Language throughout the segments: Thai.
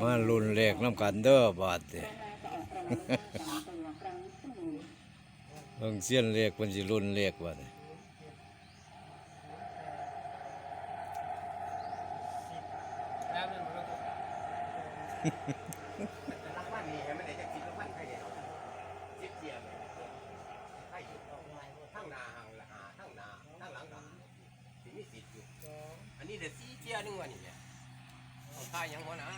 มารุ่นเลขน้ำกันเด้อบาดเด้เบิ่งเสียนเลขเพิ่นสิรุ่นเลขว่าเด้แล้วมันมันก็รักบ้านนี่ไม่ได้จะคิดว่าบ้านใครเดียวคิดเดียวให้อยู่ทั้งนาหังละหาทั้งนาทั้งหลังหลังสิมีสิทธิ์อยู่อันนี้เดี๋ยวซีเจียนึงวันนี้เนี่ยของข้ายังหัวหนะ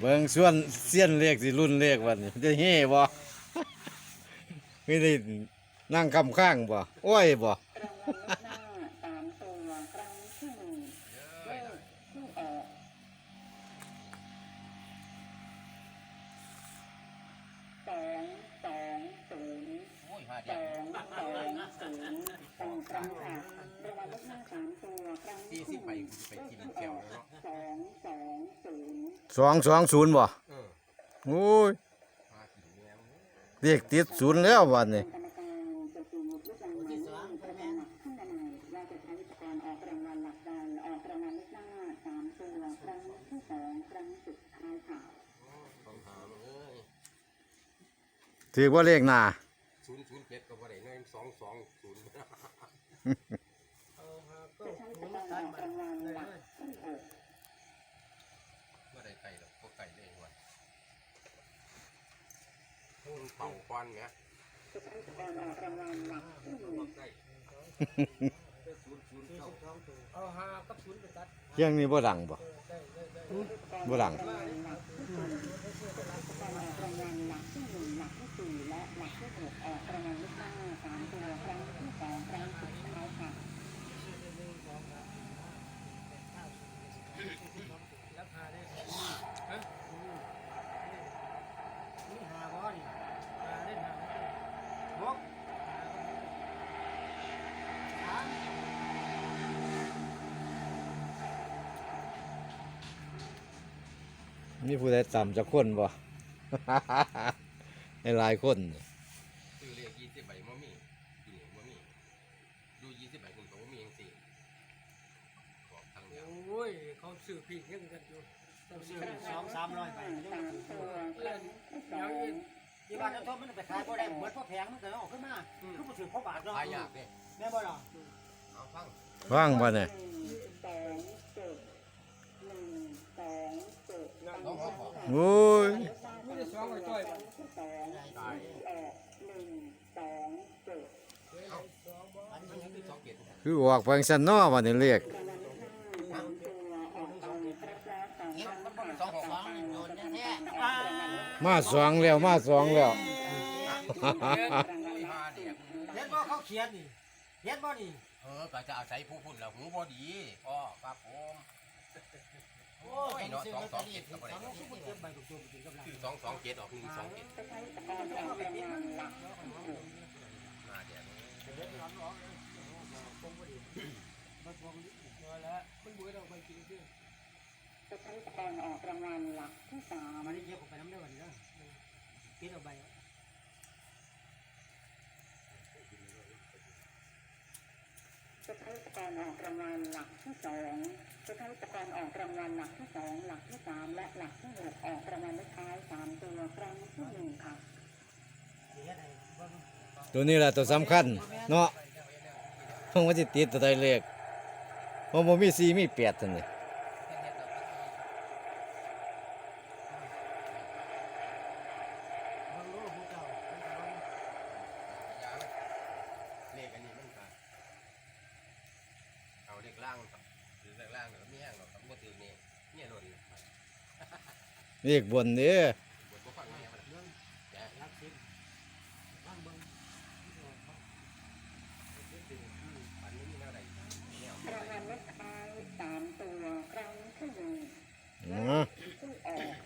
เบิ่งส่วนเสียนเลขสิรุ่นเลขว่านี่จะเฮ่บ่ไม่ได้นั่งคำข้างบ่โอ้ยบ่รางวัลเลขหน้าสามตัวครั้งที่หนึ่งเลขที่ออกสองสองศูนย์โอ้ยหาสเดียวองสองศูนย์สองครั้งค่ะรางวัลเลขหน้าสามตัวครั้งซีที่สิหไปนึ่งไปเลขกินที่ แก้ อ ว อก เนาะ สองสองศูนย์ สองสองศูนย์บ่เออโอ้ยหากินแม่งเลขติดศูนย์แล้วบัดนี้กรรมการจะสูบลูกรางวัลเลขประจำหลักขึ้นมาใหม่ว่าจะใช้วิธีการออกรางวัลหลักใดออกรางวัลเลขหน้าสามตัวครั้งที่สองครั้งสุดท้ายค่ะต้องหามันเอ้ยถือว่าเลขหน้าศูนย์ศูนย์เจ็ดก็บ่ได้เงินสองสองศูนย์ เอาหาก็ จะใช้ หมุ วิ น ธีการ ตั อน อก มารางวัล เลย หลัก เลย ที่หก บ่ได้ไก่หรอกพวกไก่เลยวันพุ่ง เป่าควันเนี่ยจะใช้วิธีการออกรางวัลหลักที่หนึ่งไก่ศูนย์ศูนย์สี่เก้าสิบสอาหากับศูนย์ไปตัดเที่ยงนี้บ่ดังบ่บ่ดังรางวัลหลักที่สี่การออกรางวัลหลักที่หนึ่งหลักที่สี่และหลักที่หกออกรางวัลเลขหน้าสามตัวครั้งที่สองครั้งสุดท้ายค่ะ รับหาได้ฮะนี่หาบ่นี่หาได้หาได้บกหา มีผู้ใดต่ำจะคนบ่ให้หลายคนซื้อเลขยี่สิบใบมะมีกินเหลวมะมีดูยี่สิบใบคุณก็มะมีเองสิบอกทางเดียวโอ้ย เขาซื้อผิดยังกันอยู่ต้องซื้อสองสามร้อยใบสามตัวครั้งที่สองที่บ้านน้ำท่วมมันไปขายบ่ได้เหมือนพ่อแพงมันก็ออกขึ้นมาคือบ่ถือพ่อบาทเนาะหายากเนี่ยแม่บ่ล่ะเอาฟังว่างบ่เนี่ย โอ้ยไม่ได้สองเลยจ้อยที่สองออกหนึ่งสองเจ็ดอันนี้ยังคือสองเกตคือออกเพียงสันนอบัดนี้เลขรางวัลที่ห้าสามตัวออกไปครั้งละสองครั้งค่ะสองสองโดนแท้มาสองแล้วมาสองแล้วรางวัลหาเดียกๆเห็นบ่เขาเขียนนี่เห็นบ่นี่เออก็จะอาศัยผู้พุ่นแล้วหูบ่ดีพ่อครับผมโอ้ ยเนาะสองสองเจ็ดก็บ่ได้เก็บใบตุ่มๆกินกับเราคือสองสองเกตออกหนึ่งสองเกตจะใช้ตะกอนออกรางวัลหลักหาเดียกพอแล้วมันบุ้ยเราไปกินที่จะใช้ตอนออกรางวัลหลักที่สามมันนี่เยอะกว่าไปน้ำได้วันนี้เนาะกินเอาใบจะใช้ต การออกรางวัลหลักที่สองจะใช้ตะการออกรางวัลหลักที่สองหลักที่สามและหลักที่หกออกรางวัลเลขท้ายสามตัวครั้งที่หนึ่งค่ะเฮ็ดให้เบิ่งตัวนี้แหละตัวสำคัญเนาะเพราะว่าจิติดตัวใดเลขเพราะบ่มี4มี8ซั่นนี่เบิ่งรู้ผู้เจ้าเพิ่นก็เบิ่ง เลขอันนี้มันก็เอาเลขล่างครับหรือเลขล่างเนี่ยมีแห้งหรอกครับบ่ถือนี่เนี่ยหล่น เลขบนเด้อบ ทบ่ฟังเนี่ยมัน เรื่อง แก รักสิบฟังเบิ่ง อันนี้มีแนวใดเนี่ย รางวัลเลขท้ายสามตัวครั้งที่หนึ่ง อ๋อ ที่ออก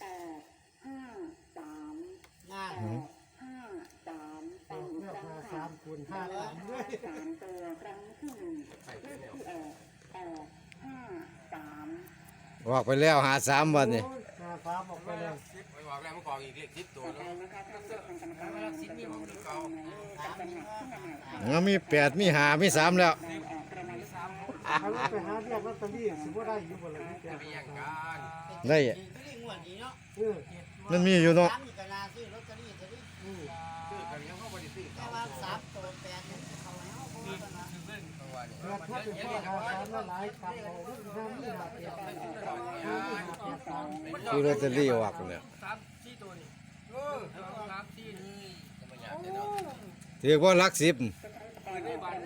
แปดห้าสาม ง่าย แปดห้าสามเป็นครั้ง ค่ะ3คูณ5ห้าล้านด้วยสามตัวครั้งที่หนึ่งเลขที่ออกแปดห้าสามออกไปแล้วหาสามบัดนี้ห้าสามออกไปแล้วไปบอกแล้วมันกองอีกเลข10ตัวต่อไปเนาะนะคะท่านเลือกทางกรรมการจะดูรูปรางวัลเลขตำแหน่งขึ้นมาใหม่อ๋อมีแปดมีหามีสามแล้วได้เอาเราไปหาเรียกลอตเตอรี่สิบ่ได้อยู่บ่ล่ะนี่แกจะไปแย่งกันได้นี่งวดนี้เนาะเออมันมีอยู่เนาะ ซื้อเราจะได้ซื้อกันยังเขาบริสุทธิ์แต่ว่าสามตัวแปดเนี่ยเขาแล้เขาว่ากันนะเพราะว่าเนี่ยเกิดถ้าเป็นพ่อหาสามละหลายคำเอาเรื่องน้ำนี่หาเปียกน้ำนี่ยกสามคือลอตเตอรี่ออกเนี่ยสามสี่ตัวนี่สามที่เรียกว่าลักสิบนั่นไปเ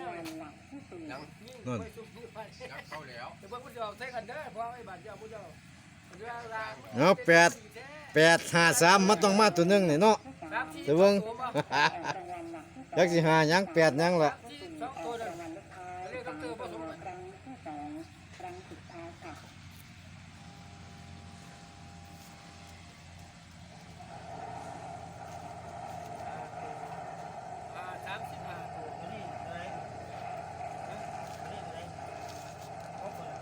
นอาะแปดแปดห้าสามมันต้องมาตัวหนึงนี่เนาะ สามสี่แต่เบิ่ง ยักษ์สิหายังแปดยังละสี่สองตัวนั่นเรียกดอกเตอร์ผสมกัน ครั้งที่สองครั้งสุดท้ายค่ะ อ่าสามสิบห้าตัว นี่อะไรนี่อะไรเขาเปิด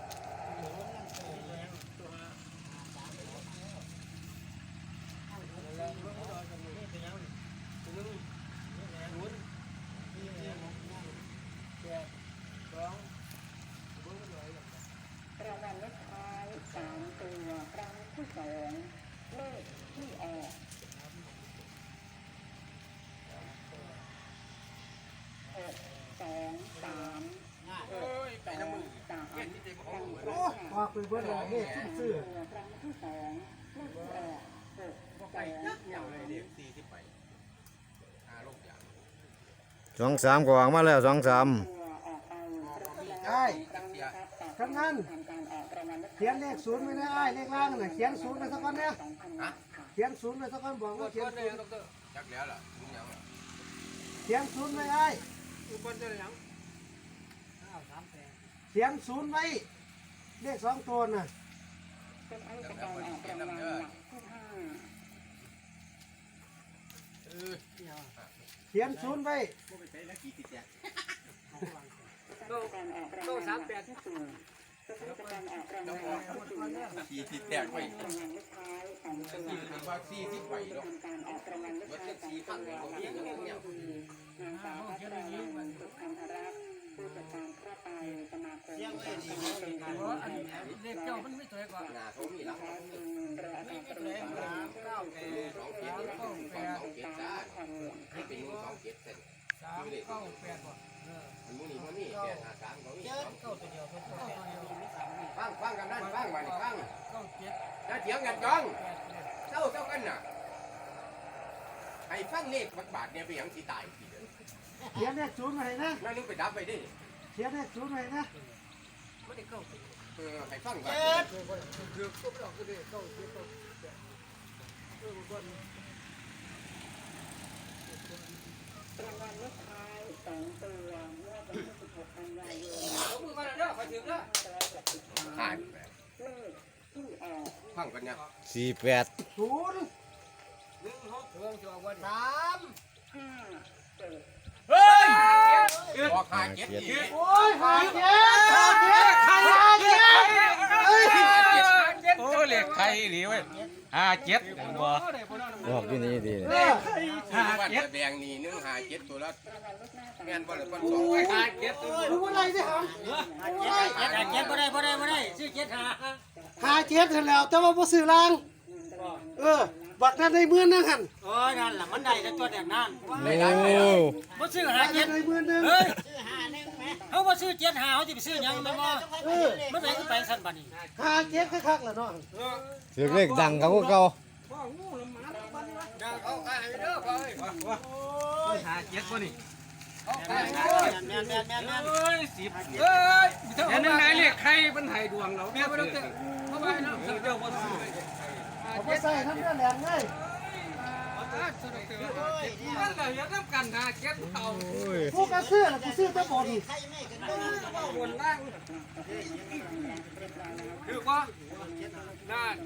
หลวงนั่นเปิดเลย ตัวห้า แล้วนี่เป็นยัง ตัวหนึงศูนย์ นี่เป็นยัง แปดสองเบิ่งไว้ก่อน รางวัลเลขท้ายสามตัวครั้งที่สองเลขที่ออกหกสองสาม ง่าย โอ้ยไปน้ำมือ สาม เย็นที่เต็มห้องเหมือน โอ้ออก ไปเบิ่งเลยเลขที่ซื้อตัวครั้งที่สองเลขที่ออกหกสไปองยักเหี่ยวเลยเด็กสี่ที่ไปหาโรคอย่างสองสามก็ออกมาแล้วสองสามตัวออกไปใช่ครั้งนะครับแต่ทั้งนั้นทำการออกรางวัลเลขเขียนเลขศูนย์ไม่ได้อ้ายเลขล่างน่ะเขียนศูนย์ไปสักคนเนี่ยสองพันบาทค่ะเขียนศูนย์ไปสักคนบอกตัวว่าเขียตัวนเลศูยนย์ดอกเตอร์จักแล้วล่ะคุณยังล่ะเขียนศูนย์ไว้อ้ายอุปนิสัยยังข้าวสามแปดเขียนศูนย์ไว้ เลขสองตัวน่ะเป็นอันตรการออกรางวัลหลักที่ห้าเออเขียนศูนย์ไว้พวกไปใช้แล้วกี่ติดแจกเป็นการออกรางวัลหลักที่สี่เป็นการออกรางวัลหลักที่สี่กี่ติดแจกไปรางวัลเลขท้ายสองตัวสี่ว่าสี่ที่ไปหรอกทำการออกรางวัลเลขวัดท้ายเจ็ดสองสี่ตัข้างวไหนหลัก็งมีที่อย่างหเงี้ยนางสาวพัชราวันสุขันธรักษ์ ผู้จัดการพระไตรสมาคมเสียงสาเอ้ยขาดีเป็นเขาการเป็นไทการยเลขเจ้ามันไม่สวยกว่าหน้าเขามีหลักแท้จริงเรืออากาศตรีสามเก้าแปดสองเจ็ดสองสองเจ็ดจ้าให้เป็นมือสองเจ็ดเสร็จสามเก้าแปดบ่เออมันมีมันนี่แปดห้าสามเขามีเก้าตัวเดียวตัวแปดตัวไม่สามนี่ฟังฟังกันนั่นฟังมาฟังเก้าเจ็ดจะเถียงกันจ้องเลยเศร้าเศร้ากันน่ะ ให้ฟังเลขบักบาทเนี่ยไปยังสิตายทีเดียวเขียนเลขศูนย์ไว้ให้นะนั่นนึงไปดับไปดิเขียนเลขศูนย์ไว้ให้นะไม่ได้เก้าเออให้ฟังก่อนเจ็ดคือก็ไม่ออกก็ได้เก้าเจ็ดเก้าแปดเออคนรางวัลเลขท้ายสองตัวเมื่อวันที่16กันยายนเอามือมาเด้อขอถึงเด้อ2563ผ่านเลขที่ออก ฟังกันเนี่ยสี่แปดศูนย์หนึ่ งจะออกวันสามเฮ้ยบอกหาเจ็ดอีกโอ้ยหาเจ็ดหาเจ็ดหาเจ็ดเอ้ยโอ้เลขไทยดีเว้ยหาเจ็ดบ่บอกที่นี่ดีเอนี่อห้าเจ็ดแดงนี่นึ่งหาเจ็ดตัวละแม่นบ่เลยตัวคนสองหาเจ็ดรู้อะไรสิครับเจ็ดเจ็ดเจ็ดบ่ได้บ่ได้บ่ได้ซื้อเจ็ดหาหาเจ็ดเสร็จแล้วแต่ว่าบ่ซื้อรางเออ บักนั้นได้หมื่นหนึงหั่นโอ้ยนั่นล่ะมันได้แต่ตัวแบบนั้นโอ้บ่ซื้อหาบักเจ็นั้ดนได้หมื่นหนึงเฮ้ยซื้อหาหนึ่งไหมเขาบ่ซื้อเจ็ดหาเขาจะไปซื้อหยังแม่นบ่เออมันไปคือไปสั่นบัดนี้หาเจ็ดคักๆล่ะเนาะถือเลขดังเขาก็เก่าเขาขายไปเด้อพ่อเอ้ยหาเจ็ดบ่นี่แม่นแม่นแม่นแม่นแม่นแม่นเอ้ยสิบเอ้ยเห็นยังไงเลขไทยมันให้ดวงเราเมียไม่ต้องเตะเข้าไปเนาะเจ้าบ่ซื้อ เอาไปใส่น้ำเลือดแหลมเลยมันก็เห็นน้ำกันหาเจ็ดเท่าโอ้ยผู้กระซื้อล่ะกูซื้อแตะบนใครไม่กันบ่บนล่างคือว่านั่น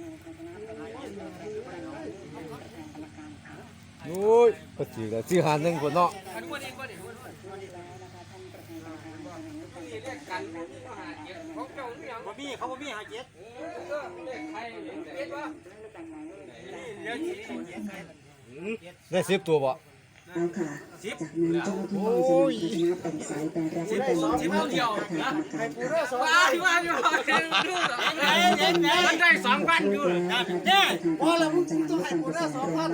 โอ้ยก็ถือแล้วซื้อหาหนึ่งคนเนาะอันนี้บ่ดีบ่ดีนี่เลขกันหาเจ็ดของเจ้านี่ยังบ่มีเขาบ่มีหาเจ็ดเลขไทยเจ็ดว่า ได้สิบตัวบ่เเอาค่ะจากนั้นเจ้าหน้าที่บริษัทจะเป็นสายการรับผู้เป็นผู้เป็นผู้ค่ะให้กูได้สองว้าวว้าวว้าวมันได้สองพันอยู่เนี่ยพอแล้วมึงต้องให้กูได้สองพัน